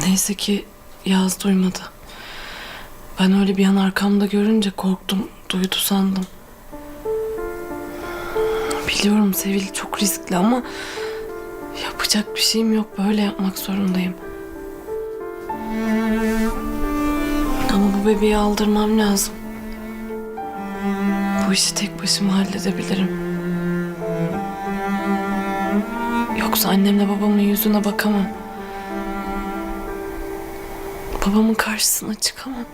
Neyse ki Yaz duymadı. Ben öyle bir an arkamda görünce korktum, duydu sandım. Biliyorum Sevil çok riskli ama yapacak bir şeyim yok. Böyle yapmak zorundayım. Ama bu bebeği aldırmam lazım. Bu işi tek başıma halledebilirim. Yoksa annemle babamın yüzüne bakamam. Babamın karşısına çıkamam.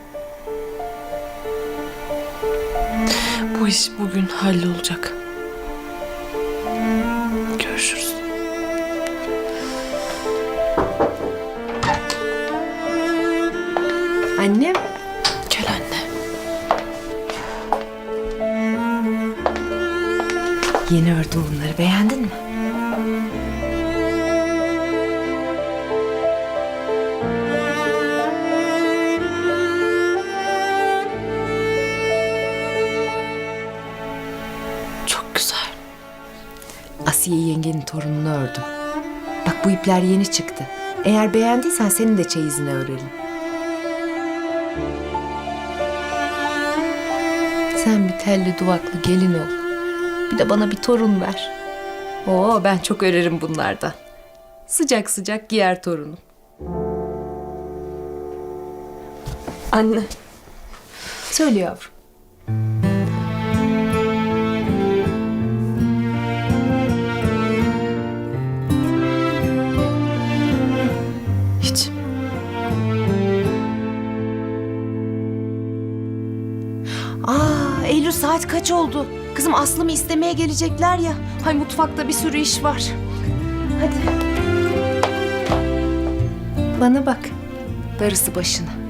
Bu iş bugün hallolacak. Görüşürüz. Annem. Gel anne. Yeni ördüm bunları beğendin mi? Asiye yengenin torununu ördüm. Bak bu ipler yeni çıktı. Eğer beğendiysen senin de çeyizini örelim. Sen bir telli duvaklı gelin ol. Bir de bana bir torun ver. Oo ben çok örerim bunlardan. Sıcak sıcak giyer torunum. Anne. Söyle yavrum. Eylül saat kaç oldu? Kızım Aslım'ı istemeye gelecekler ya. Hay mutfakta bir sürü iş var. Hadi. Bana bak. Darısı başına.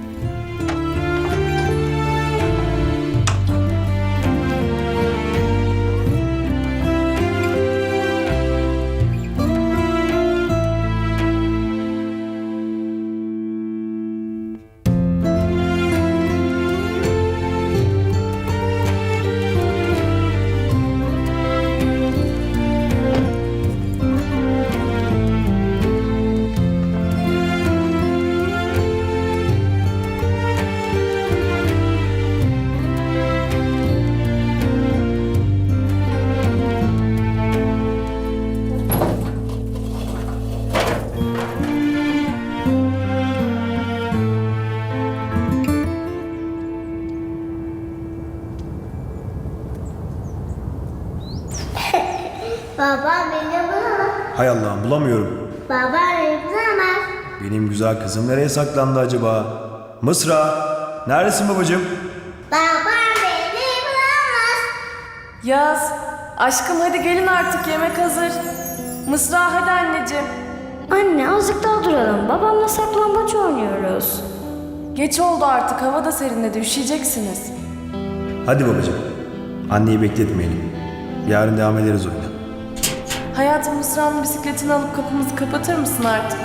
Baba beni bulamaz. Hay Allah'ım bulamıyorum. Baba beni bulamaz. Benim güzel kızım nereye saklandı acaba? Mısra! Neredesin babacığım? Baba beni bulamaz. Yaz. Aşkım hadi gelin artık yemek hazır. Mısra hadi anneciğim. Anne azıcık daha duralım. Babamla saklambaç oynuyoruz. Geç oldu artık hava da serinledi üşüyeceksiniz. Hadi babacığım. Anneyi bekletmeyelim. Yarın devam ederiz oyuna. Hayatım Mısra'nın bisikletini alıp kapımızı kapatır mısın artık?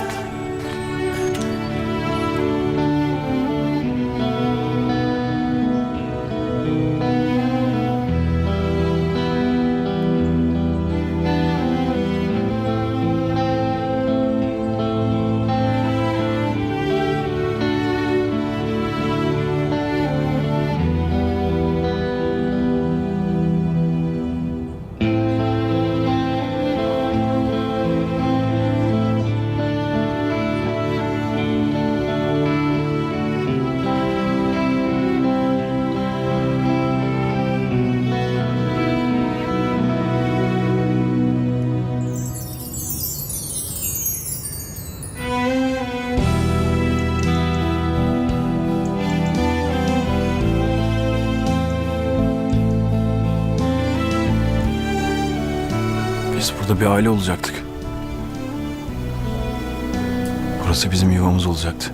Bir aile olacaktık. Burası bizim yuvamız olacaktı.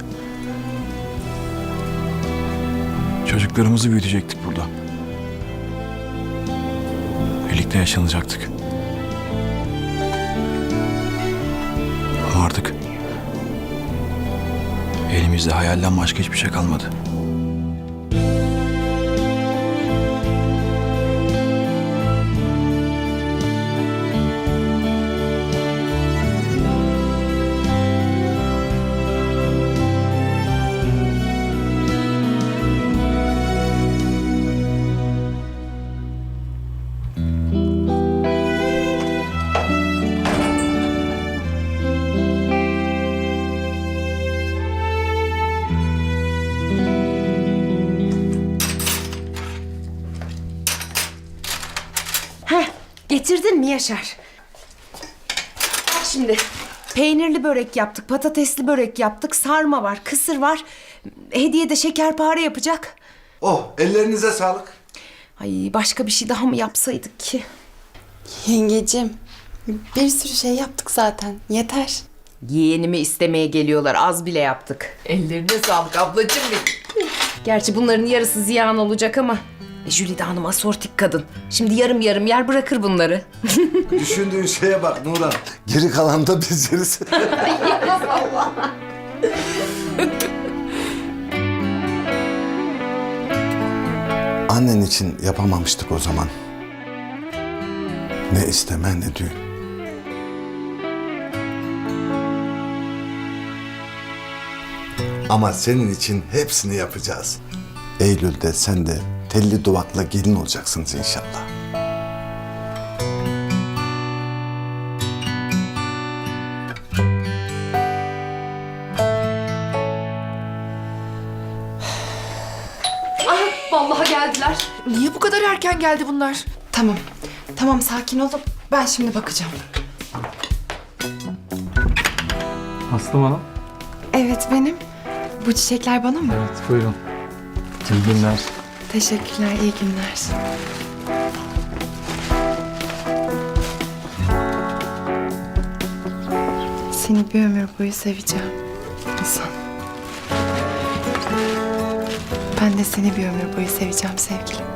Çocuklarımızı büyütecektik burada. Birlikte yaşanacaktık. Ama artık elimizde hayalden başka hiçbir şey kalmadı. Yaşar? Bak şimdi peynirli börek yaptık, patatesli börek yaptık, sarma var, kısır var. Hediye de şekerpare yapacak. Oh ellerinize sağlık. Ay başka bir şey daha mı yapsaydık ki? Yengecim, bir sürü şey yaptık zaten. Yeter. Yeğenimi istemeye geliyorlar. Az bile yaptık. Ellerine sağlık ablacığım benim. Gerçi bunların yarısı ziyan olacak ama. E, Jülide Hanım asortik kadın. Şimdi yarım yarım yer bırakır bunları. Düşündüğün şeye bak Nurhan. Geri kalan da biz yeriz. Annen için yapamamıştık o zaman. Ne isteme ne düğün. Ama senin için hepsini yapacağız. Eylül'de sen de telli duvakla gelin olacaksınız inşallah. Vallahi geldiler. Niye bu kadar erken geldi bunlar? Tamam. Tamam sakin olun. Ben şimdi bakacağım. Aslı Hanım. Evet benim. Bu çiçekler bana mı? Evet buyurun. İyi günler. Teşekkürler, iyi günler. Seni bir ömür boyu seveceğim. Hasan. Ben de seni bir ömür boyu seveceğim sevgilim.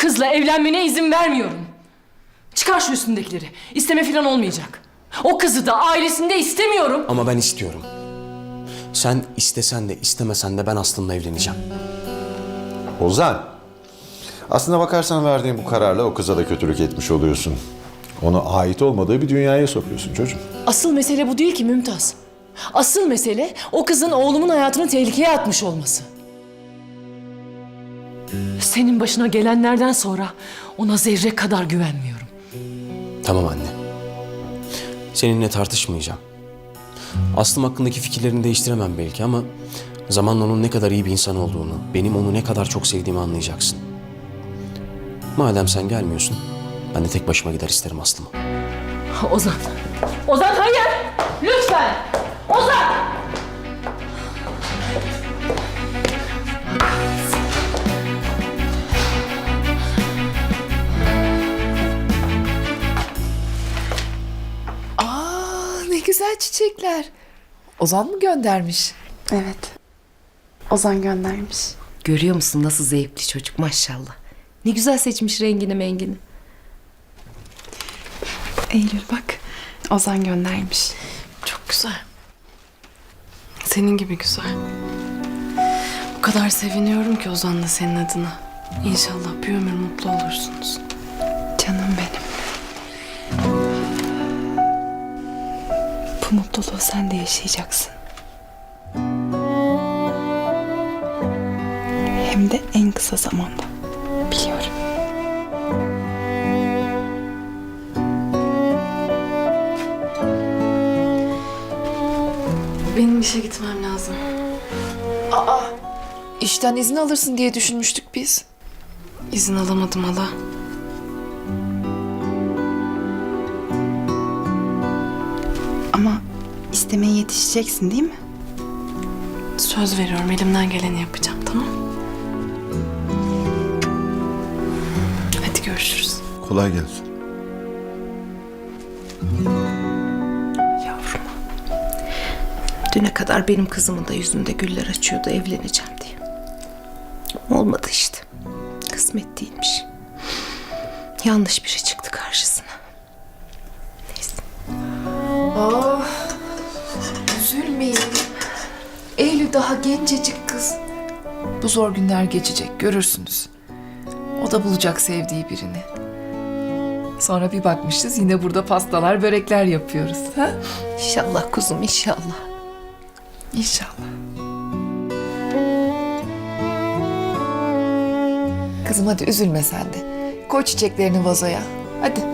Kızla evlenmene izin vermiyorum. Çıkar şu üstündekileri. İsteme falan olmayacak. O kızı da ailesinde istemiyorum. Ama ben istiyorum. Sen istesen de istemesen de ben Aslı'nla evleneceğim. Ozan, aslına bakarsan verdiğin bu kararla o kıza da kötülük etmiş oluyorsun. Ona ait olmadığı bir dünyaya sokuyorsun çocuğum. Asıl mesele bu değil ki Mümtaz. Asıl mesele o kızın oğlumun hayatını tehlikeye atmış olması. Senin başına gelenlerden sonra ona zerre kadar güvenmiyorum. Tamam anne. Seninle tartışmayacağım. Aslım hakkındaki fikirlerini değiştiremem belki ama zamanla onun ne kadar iyi bir insan olduğunu, benim onu ne kadar çok sevdiğimi anlayacaksın. Madem sen gelmiyorsun, ben de tek başıma gider isterim Aslı'mı. Ozan. Ozan hayır. Lütfen. Ozan. Güzel çiçekler. Ozan mı göndermiş? Evet. Ozan göndermiş. Görüyor musun nasıl zevkli çocuk maşallah. Ne güzel seçmiş rengini mengini. Eylül bak. Ozan göndermiş. Çok güzel. Senin gibi güzel. O kadar seviniyorum ki Ozan'la senin adına. İnşallah bir ömür mutlu olursunuz. Canım Bu mutluluğu sen de yaşayacaksın. Hem de en kısa zamanda. Biliyorum. Benim işe gitmem lazım. İşten izin alırsın diye düşünmüştük biz. İzin alamadım hala. İstemeye yetişeceksin değil mi? Söz veriyorum elimden geleni yapacağım tamam Hadi görüşürüz. Kolay gelsin. Yavrum. Düne kadar benim kızımın da yüzünde güller açıyordu evleneceğim diye. Olmadı işte. Kısmet değilmiş. Yanlış biri çıktı karşısına. Gencecik kız. Bu zor günler geçecek görürsünüz. O da bulacak sevdiği birini. Sonra bir bakmışız yine burada pastalar, börekler yapıyoruz. Ha? İnşallah kuzum inşallah. İnşallah. Kızım hadi üzülme sen de. Koy çiçeklerini vazoya. Hadi.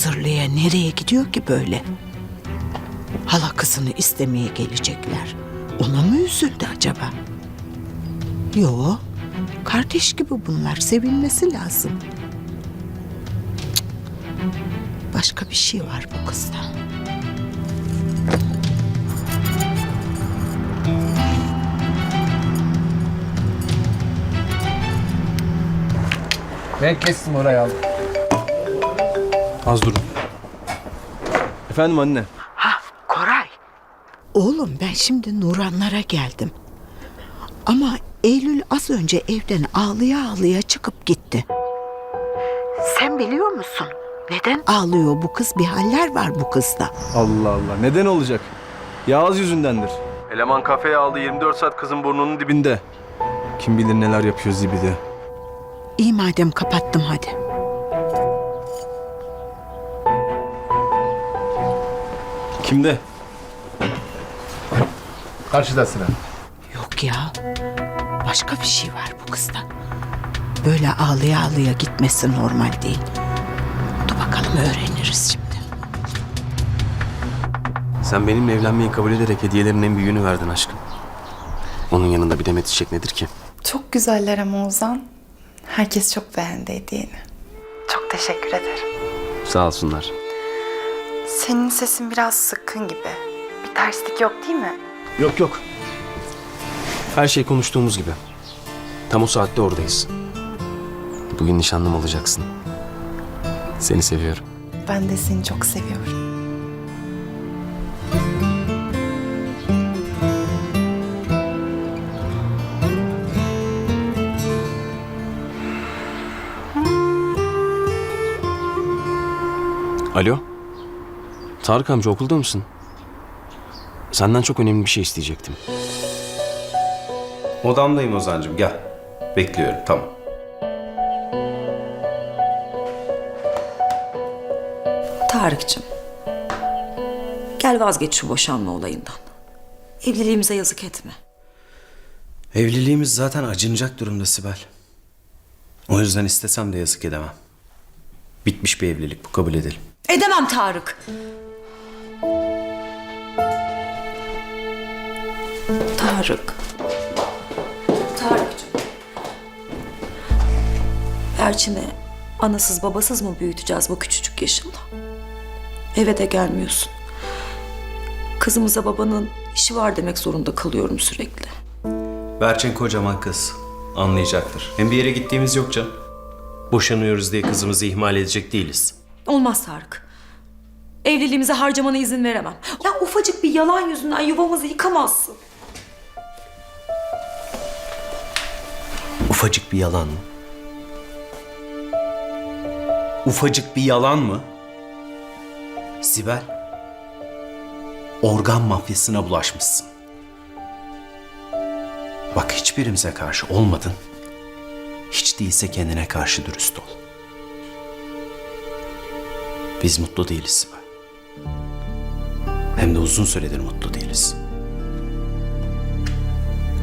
Zırlaya nereye gidiyor ki böyle? Hala kızını istemeye gelecekler. Ona mı üzüldü acaba? Yo, kardeş gibi bunlar sevilmesi lazım. Başka bir şey var bu kızda. Ben kestim orayı aldım. Az durun. Efendim anne. Koray. Oğlum ben şimdi Nuranlara geldim. Ama Eylül az önce evden ağlaya ağlaya çıkıp gitti. Sen biliyor musun? Neden ağlıyor bu kız? Bir haller var bu kızda. Allah Allah. Neden olacak? Yağız yüzündendir. Eleman kafeye aldı 24 saat kızın burnunun dibinde. Kim bilir neler yapıyor zibide. İyi madem kapattım hadi. Kimde? Karşıda sıra. Yok ya. Başka bir şey var bu kızda. Böyle ağlaya ağlaya gitmesi normal değil. Dur bakalım öğreniriz şimdi. Sen benimle evlenmeyi kabul ederek hediyelerin en büyüğünü verdin aşkım. Onun yanında bir demet çiçek nedir ki? Çok güzeller ama Ozan. Herkes çok beğendi hediyeni. Çok teşekkür ederim. Sağ olsunlar. Senin sesin biraz sıkkın gibi. Bir terslik yok değil mi? Yok yok. Her şey konuştuğumuz gibi. Tam o saatte oradayız. Bugün nişanlım olacaksın. Seni seviyorum. Ben de seni çok seviyorum. Alo. Tarık amca okulda mısın? Senden çok önemli bir şey isteyecektim. Odamdayım Ozan'cığım gel. Bekliyorum tamam. Tarık'cığım. Gel vazgeç şu boşanma olayından. Evliliğimize yazık etme. Evliliğimiz zaten acınacak durumda Sibel. O yüzden istesem de yazık edemem. Bitmiş bir evlilik bu kabul edelim. Edemem Tarık. Tarık. Tarık'cığım. Erçin'i anasız babasız mı büyüteceğiz bu küçücük yaşında? Eve de gelmiyorsun. Kızımıza babanın işi var demek zorunda kalıyorum sürekli. Berçin kocaman kız. Anlayacaktır. Hem bir yere gittiğimiz yok canım. Boşanıyoruz diye kızımızı ihmal edecek değiliz. Olmaz Tarık. Evliliğimize harcamana izin veremem. Ya ufacık bir yalan yüzünden yuvamızı yıkamazsın. Ufacık bir yalan mı? Ufacık bir yalan mı? Sibel, organ mafyasına bulaşmışsın. Bak hiçbirimize karşı olmadın. Hiç değilse kendine karşı dürüst ol. Biz mutlu değiliz Sibel. Hem de uzun süredir mutlu değiliz.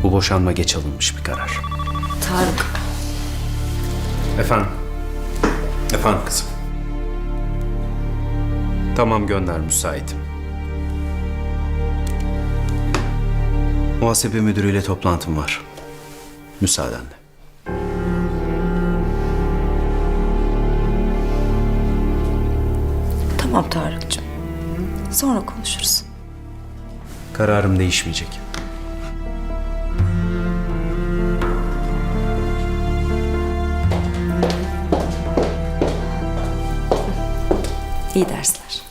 Bu boşanma geç alınmış bir karar. Tarık. Efendim. Efendim kızım. Tamam gönder müsaitim. Muhasebe müdürüyle toplantım var. Müsaadenle. Tamam Tarık'cığım. Sonra konuşuruz. Kararım değişmeyecek. İyi dersler.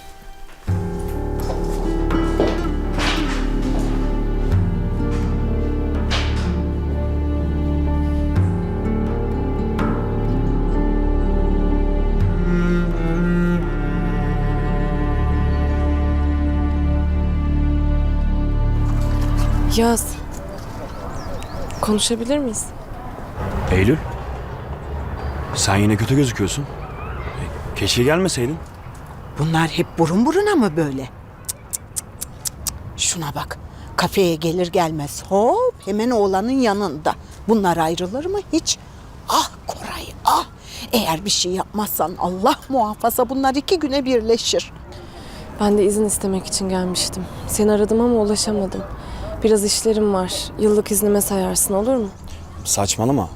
Yaz. Konuşabilir miyiz? Eylül. Sen yine kötü gözüküyorsun. Keşke gelmeseydin. Bunlar hep burun buruna mı böyle? Cık, cık, cık, cık. Şuna bak. Kafeye gelir gelmez hop hemen oğlanın yanında. Bunlar ayrılır mı hiç? Ah Koray ah. Eğer bir şey yapmazsan Allah muhafaza bunlar iki güne birleşir. Ben de izin istemek için gelmiştim. Seni aradım ama ulaşamadım. Biraz işlerim var. Yıllık iznime sayarsın olur mu? Saçmalama.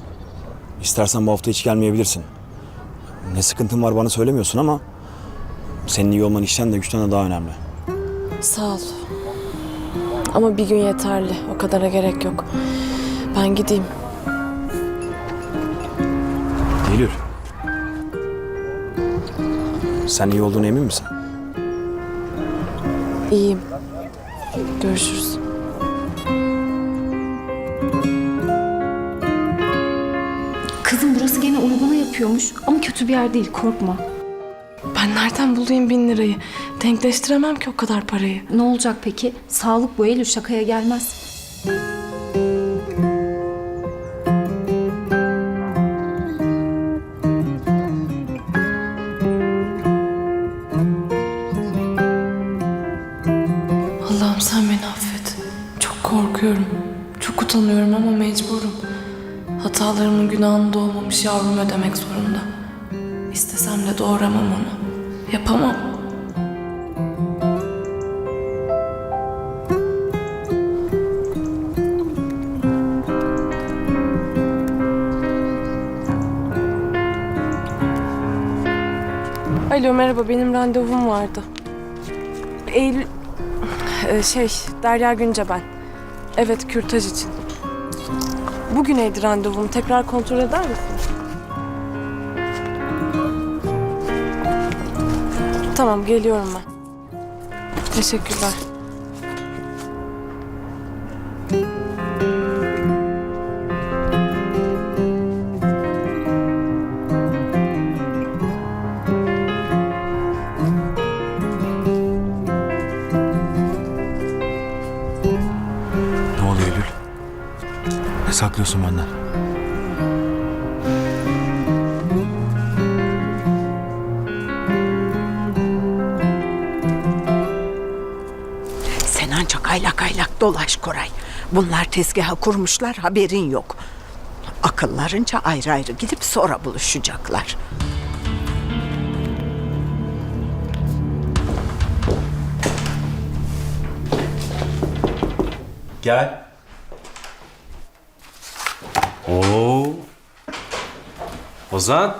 İstersen bu hafta hiç gelmeyebilirsin. Ne sıkıntın var bana söylemiyorsun ama... ...senin iyi olman işten de güçten de daha önemli. Sağ ol. Ama bir gün yeterli. O kadara gerek yok. Ben gideyim. Eylül. Sen iyi olduğuna emin misin? İyiyim. Görüşürüz. Yapıyormuş ama kötü bir yer değil korkma. Ben nereden bulayım bin lirayı? Denkleştiremem ki o kadar parayı. Ne olacak peki? Sağlık bu Eylül şakaya gelmez. Allah'ım sen beni affet. Çok korkuyorum. Çok utanıyorum ama mecburum. Hatalarımın günahını doğmamış yavrum ödemek zorunda. Merhaba benim randevum vardı. Eylül... Ee, şey Derya Günce ben. Evet kürtaj için. Bugüneydi randevum. Tekrar kontrol eder misin? Tamam geliyorum ben. Teşekkürler. Saklıyorsun benden? Sen ancak aylak aylak dolaş Koray. Bunlar tezgaha kurmuşlar haberin yok. Akıllarınca ayrı ayrı gidip sonra buluşacaklar. Gel. Oo. Ozan.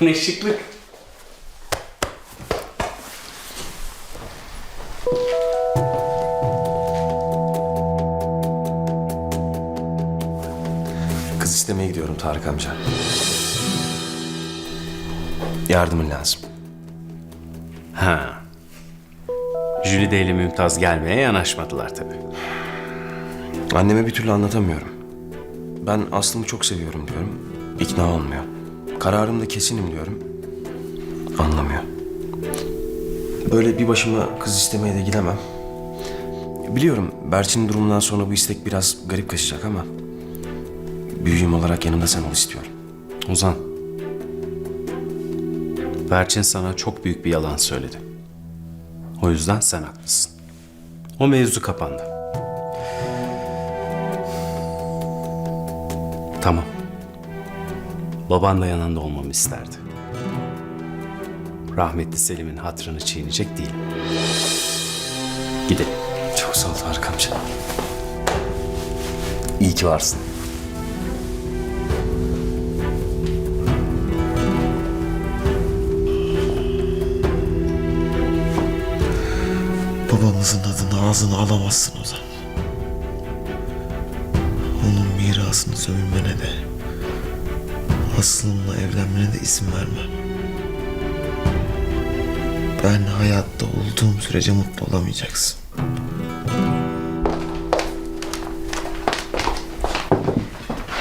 Bu ne şıklık. Kız istemeye gidiyorum Tarık amca. Yardımın lazım. Ha. Jülide ile Mümtaz gelmeye yanaşmadılar tabii. Anneme bir türlü anlatamıyorum. Ben Aslım'ı çok seviyorum diyorum. İkna olmuyor. Kararımda kesinim diyorum. Anlamıyor. Böyle bir başıma kız istemeye de gidemem. Biliyorum Berçin'in durumundan sonra bu istek biraz garip kaçacak ama... ...büyüğüm olarak yanımda sen ol istiyorum. Ozan. Berçin sana çok büyük bir yalan söyledi. O yüzden sen haklısın. O mevzu kapandı. Tamam. Baban da yanında olmamı isterdi. Rahmetli Selim'in hatrını çiğneyecek değilim. Gidelim. Çok sağ ol Tarık. İyi ki varsın. Babamızın adını ağzına alamazsın Ozan. Mirasını sömürmene de Aslı'nınla evlenmene de izin vermem. Ben hayatta olduğum sürece mutlu olamayacaksın.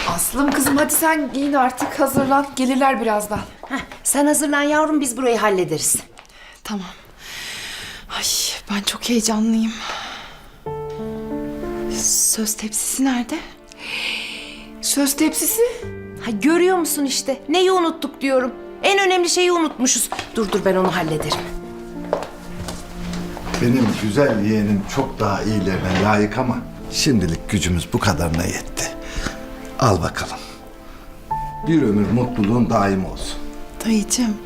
Aslım kızım hadi sen giyin artık hazırlan. Gelirler birazdan. Sen hazırlan yavrum biz burayı hallederiz. Tamam. Ay ben çok heyecanlıyım. Söz tepsisi nerede? Söz tepsisi. Ha görüyor musun işte? Neyi unuttuk diyorum. En önemli şeyi unutmuşuz. Dur dur ben onu hallederim. Benim güzel yeğenim çok daha iyilerine layık ama şimdilik gücümüz bu kadarına yetti. Al bakalım. Bir ömür mutluluğun daim olsun. Dayıcığım.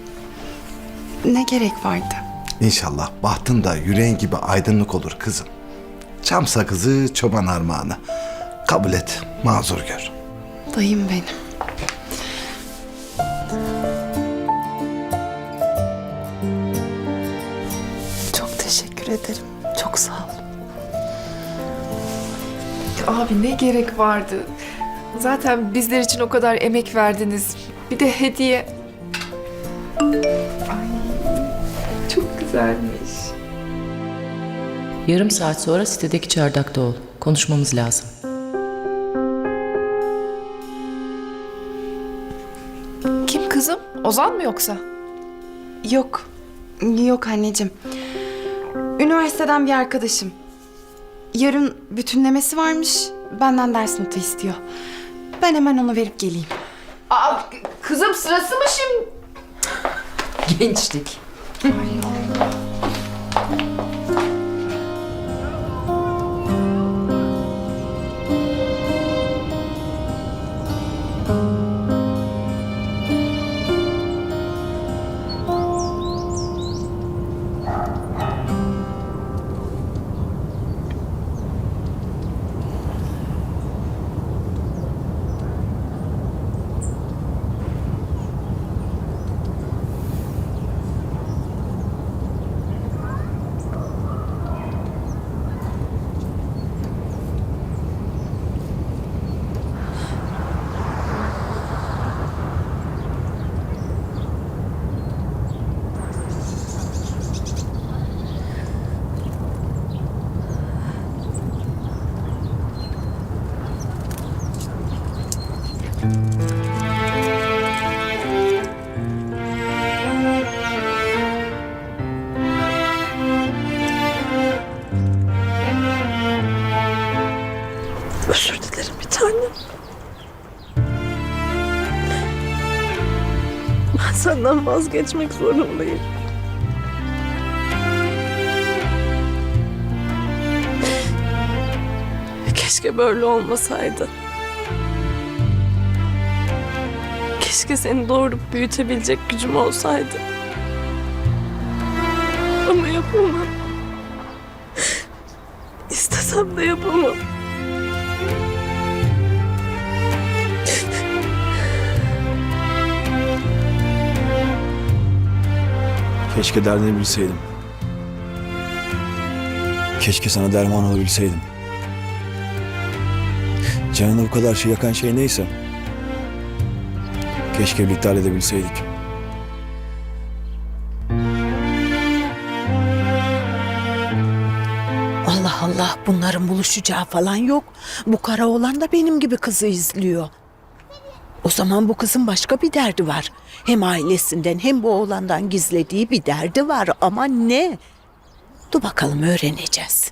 Ne gerek vardı? İnşallah bahtın da yüreğin gibi aydınlık olur kızım. Çam sakızı çoban armağanı. Kabul et, mazur gör. Dayım benim. Çok teşekkür ederim. Çok sağ ol. Abi ne gerek vardı? Zaten bizler için o kadar emek verdiniz. Bir de hediye. Ay çok güzelmiş. Yarım saat sonra sitedeki çardakta ol. Konuşmamız lazım. Ozan mı yoksa? Yok. Yok anneciğim. Üniversiteden bir arkadaşım. Yarın bütünlemesi varmış. Benden ders notu istiyor. Ben hemen onu verip geleyim. Aa, kızım sırası mı şimdi? Gençlik. Özür Senden vazgeçmek zorundayım. Keşke böyle olmasaydı. Keşke seni doğurup büyütebilecek gücüm olsaydı. Ama yapamam. İstesem de yapamam. Keşke derdini bilseydim. Keşke sana derman olabilseydim. Canını bu kadar şey yakan şey neyse. Keşke birlikte halledebilseydik. Allah Allah bunların buluşacağı falan yok. Bu kara oğlan da benim gibi kızı izliyor. O zaman bu kızın başka bir derdi var. Hem ailesinden hem bu oğlandan gizlediği bir derdi var ama ne? Dur bakalım öğreneceğiz.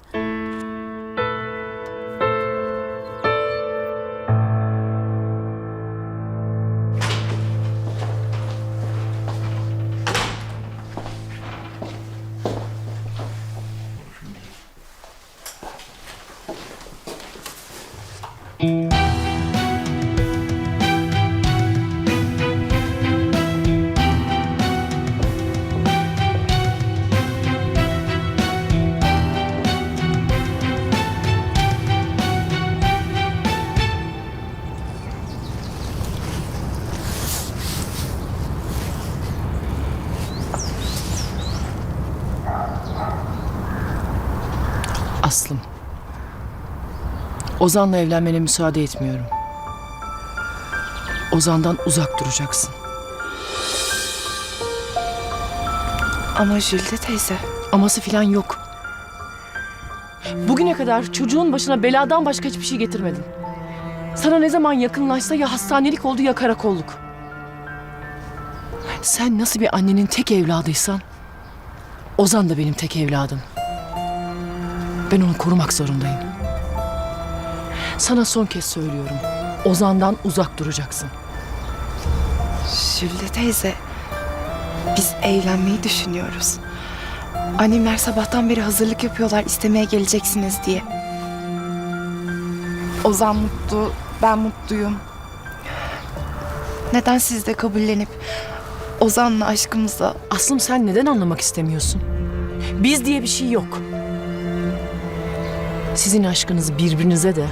Ozan'la evlenmene müsaade etmiyorum. Ozan'dan uzak duracaksın. Ama Jülde teyze. Aması filan yok. Bugüne kadar çocuğun başına beladan başka hiçbir şey getirmedin. Sana ne zaman yakınlaşsa ya hastanelik oldu ya karakolluk. Sen nasıl bir annenin tek evladıysan, Ozan da benim tek evladım. Ben onu korumak zorundayım. Sana son kez söylüyorum. Ozan'dan uzak duracaksın. Jülde teyze. Biz evlenmeyi düşünüyoruz. Annemler sabahtan beri hazırlık yapıyorlar istemeye geleceksiniz diye. Ozan mutlu, ben mutluyum. Neden siz de kabullenip Ozan'la aşkımıza... Aslım sen neden anlamak istemiyorsun? Biz diye bir şey yok. Sizin aşkınız birbirinize de,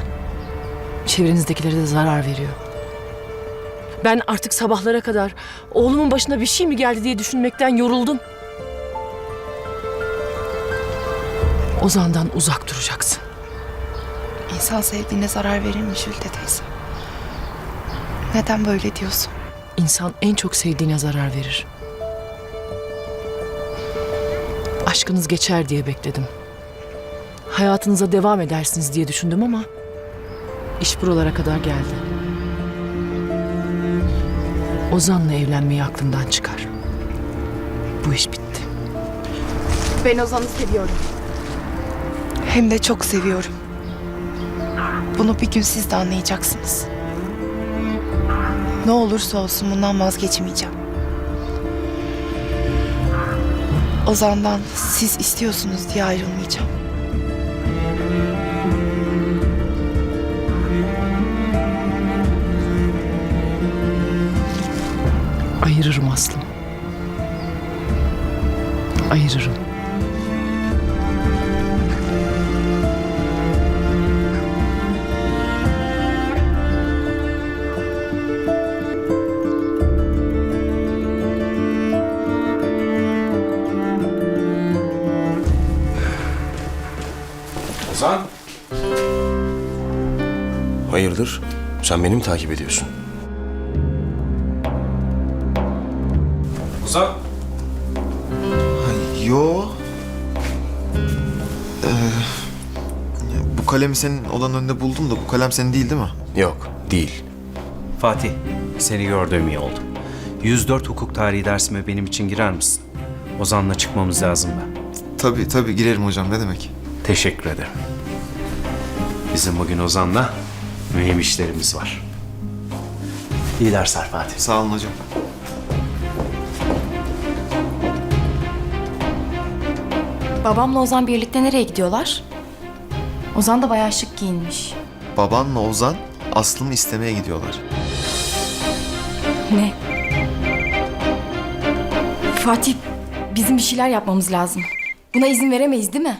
çevrenizdekilere de zarar veriyor. Ben artık sabahlara kadar oğlumun başına bir şey mi geldi diye düşünmekten yoruldum. Ozan'dan uzak duracaksın. İnsan sevdiğine zarar verir mi Jülde teyze? Neden böyle diyorsun? İnsan en çok sevdiğine zarar verir. Aşkınız geçer diye bekledim. Hayatınıza devam edersiniz diye düşündüm ama iş buralara kadar geldi. Ozan'la evlenmeyi aklından çıkar. Bu iş bitti. Ben Ozan'ı seviyorum. Hem de çok seviyorum. Bunu bir gün siz de anlayacaksınız. Ne olursa olsun bundan vazgeçmeyeceğim. Ozan'dan siz istiyorsunuz diye ayrılmayacağım. Ayırırım Aslım. Ayırırım. Hayırdır? Sen beni mi takip ediyorsun? Kalemi senin odanın önünde buldum da bu kalem senin değil değil mi? Yok, değil. Fatih, seni gördüğüm iyi oldu. 104 hukuk tarihi dersime benim için girer misin? Ozan'la çıkmamız lazım da. Tabii tabii girerim hocam ne demek. Teşekkür ederim. Bizim bugün Ozan'la mühim işlerimiz var. İyi dersler Fatih. Sağ olun hocam. Babamla Ozan birlikte nereye gidiyorlar? Ozan da bayağı şık giyinmiş. Babanla Ozan Aslı'mı istemeye gidiyorlar. Ne? Fatih, bizim bir şeyler yapmamız lazım. Buna izin veremeyiz değil mi?